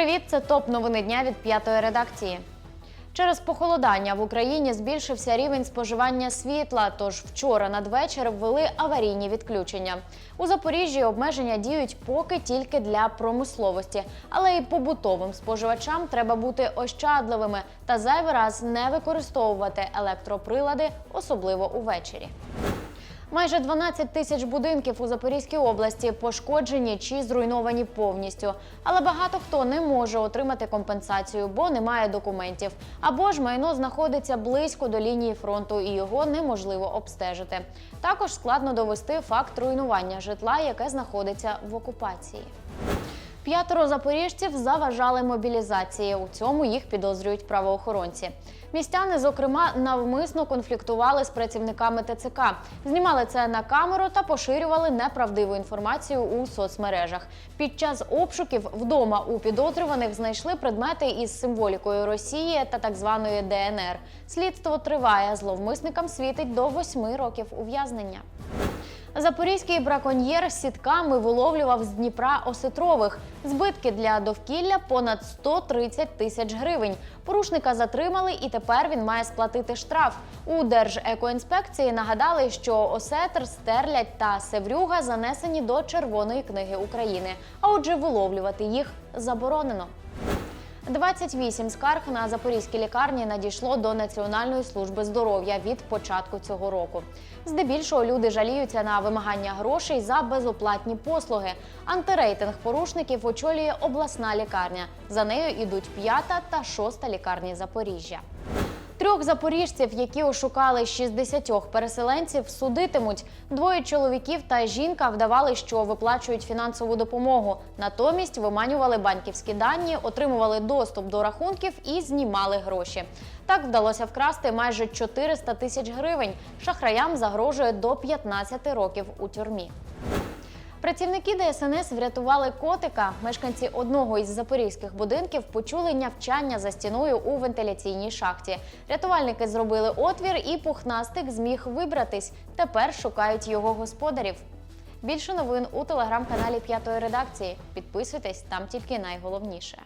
Привіт, це топ новини дня від п'ятої редакції. Через похолодання в Україні збільшився рівень споживання світла. Тож вчора надвечір ввели аварійні відключення. У Запоріжжі обмеження діють поки тільки для промисловості, але і побутовим споживачам треба бути ощадливими та зайвий раз не використовувати електроприлади, особливо увечері. Майже 12 тисяч будинків у Запорізькій області пошкоджені чи зруйновані повністю. Але багато хто не може отримати компенсацію, бо немає документів. Або ж майно знаходиться близько до лінії фронту і його неможливо обстежити. Також складно довести факт руйнування житла, яке знаходиться в окупації. П'ятеро запоріжців заважали мобілізації. У цьому їх підозрюють правоохоронці. Містяни, зокрема, навмисно конфліктували з працівниками ТЦК, знімали це на камеру та поширювали неправдиву інформацію у соцмережах. Під час обшуків вдома у підозрюваних знайшли предмети із символікою Росії та так званої ДНР. Слідство триває. Зловмисникам світить до восьми років ув'язнення. Запорізький браконьєр сітками виловлював з Дніпра осетрових. Збитки для довкілля понад 130 тисяч гривень. Порушника затримали, і тепер він має сплатити штраф. У Держекоінспекції нагадали, що осетр, стерлядь та севрюга занесені до Червоної книги України. А отже, виловлювати їх заборонено. 28 скарг на запорізькі лікарні надійшло до Національної служби здоров'я від початку цього року. Здебільшого люди жаліються на вимагання грошей за безоплатні послуги. Антирейтинг порушників очолює обласна лікарня. За нею йдуть п'ята та шоста лікарні Запоріжжя. Трьох запоріжців, які ошукали 60 переселенців, судитимуть. Двоє чоловіків та жінка вдавали, що виплачують фінансову допомогу. Натомість виманювали банківські дані, отримували доступ до рахунків і знімали гроші. Так вдалося вкрасти майже 400 тисяч гривень. Шахраям загрожує до 15 років у тюрмі. Працівники ДСНС врятували котика. Мешканці одного із запорізьких будинків почули нявчання за стіною у вентиляційній шахті. Рятувальники зробили отвір, і пухнастик зміг вибратись. Тепер шукають його господарів. Більше новин у телеграм-каналі П'ятої редакції. Підписуйтесь там тільки найголовніше.